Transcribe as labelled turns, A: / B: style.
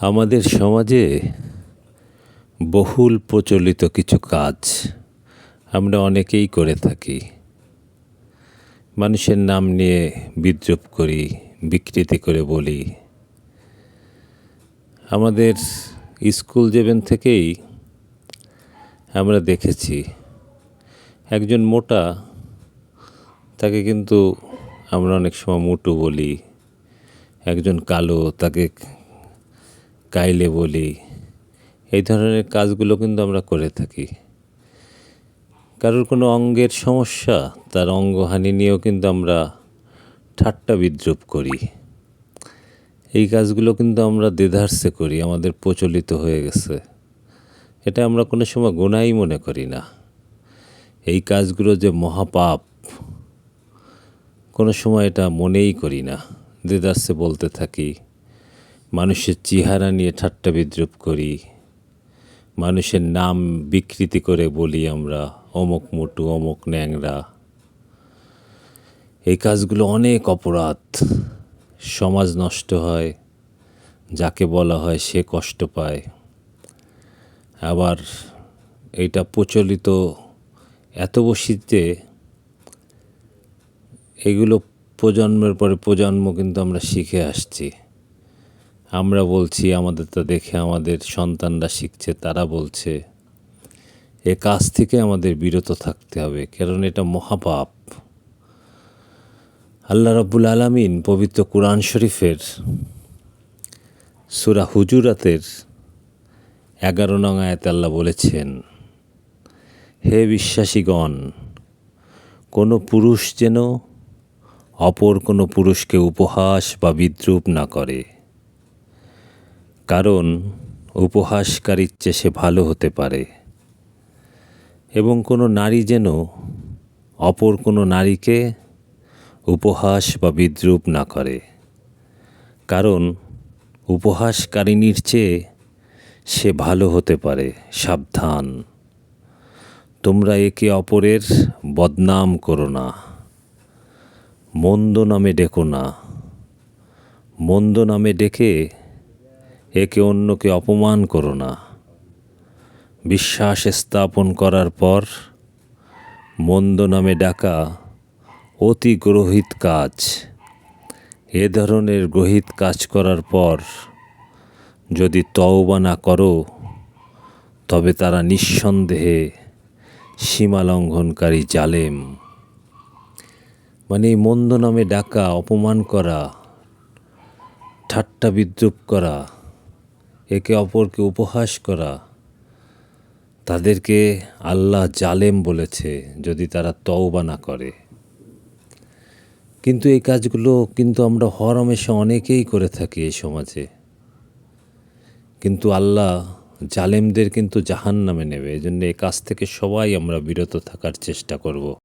A: আমাদের সমাজে বহুল প্রচলিত কিছু কাজ আমরা অনেকেই করে থাকি। মানুষের নাম নিয়ে বিদ্রুপ করি, বিকৃতি করে বলি। আমাদের স্কুল জীবন থেকেই আমরা দেখেছি, একজন মোটা, তাকে কিন্তু আমরা অনেক সময় মোটু বলি। একজন কালো, তাকে কাইলে বলি, এই ধরনের কাজগুলো কিন্তু আমরা করে থাকি। কারোর কোনো অঙ্গের সমস্যা, তার অঙ্গহানি নিয়েও কিন্তু আমরা ঠাট্টা বিদ্রুপ করি। এই কাজগুলো কিন্তু আমরা দেধারসে করি, আমাদের প্রচলিত হয়ে গেছে। এটা আমরা কোনো সময় গোনাই মনে করি না। এই কাজগুলো যে মহাপাপ, কোনো সময় এটা মনেই করি না দেদারসে বলতে থাকি। মানুষের চেহারা নিয়ে ঠাট্টা বিদ্রুপ করি। মানুষের নাম বিকৃতি করে বলি আমরা, অমুক মোটু, অমুক ন্যাংরা। এই কাজগুলো অনেক অপরাধ। সমাজ নষ্ট হয়, যাকে বলা হয় সে কষ্ট পায়। আবার এইটা প্রচলিত এত যে এগুলো প্রজন্মের পরে প্রজন্ম কিন্তু আমরা শিখে আসছি। আমরা বলছি, আমাদের তো দেখে আমাদের সন্তানরা শিখছে, তারা বলছে, এ কাজ থেকে আমাদের বিরত থাকতে হবে, কারণ এটা মহাপাপ। আল্লাহ রাব্বুল আলামিন পবিত্র কোরআন শরীফের সুরা হুজুরাতের এগারো নং আয়াত আল্লাহ বলেছেন, হে বিশ্বাসীগণ, কোনো পুরুষ যেন অপর কোনো পুরুষকে উপহাস বা বিদ্রুপ না করে। কারণ উপহাসকারীর চেয়ে সে ভালো হতে পারে। এবং কোনো নারী যেন অপর কোনো নারীকে উপহাস বা বিদ্রুপ না করে। কারণ উপহাসকারিনীর চেয়ে সে ভালো হতে পারে, সাবধান। তোমরা একে অপরের বদনাম করো না। মন্দ নামে ডেকো না। মন্দ নামে ডেকে একে অন্যকে অপমান করো না। বিশ্বাস স্থাপন করার পর মন্দ নামে ডাকা অতি গ্রহিত কাজ। এ ধরনের গ্রহিত কাজ করার পর যদি তওবা না করো, তবে তারা নিঃসন্দেহে সীমা লঙ্ঘনকারী জালেম। মানে মন্দ নামে ডাকা, অপমান করা, ঠাট্টা বিদ্রুপ করা একে অপরকে উপহাস করা। তাদেরকে আল্লাহ জালেম বলেছে যদি তারা তওবা না করে। কিন্তু এই কাজগুলো কিন্তু আমরা হরমেশা অনেকেই করে থাকি এই সমাজে। কিন্তু আল্লাহ জালেমদের কিন্তু জাহান নামে নেবে। এই জন্য এই কাজ থেকে সবাই আমরা বিরত থাকার চেষ্টা করব।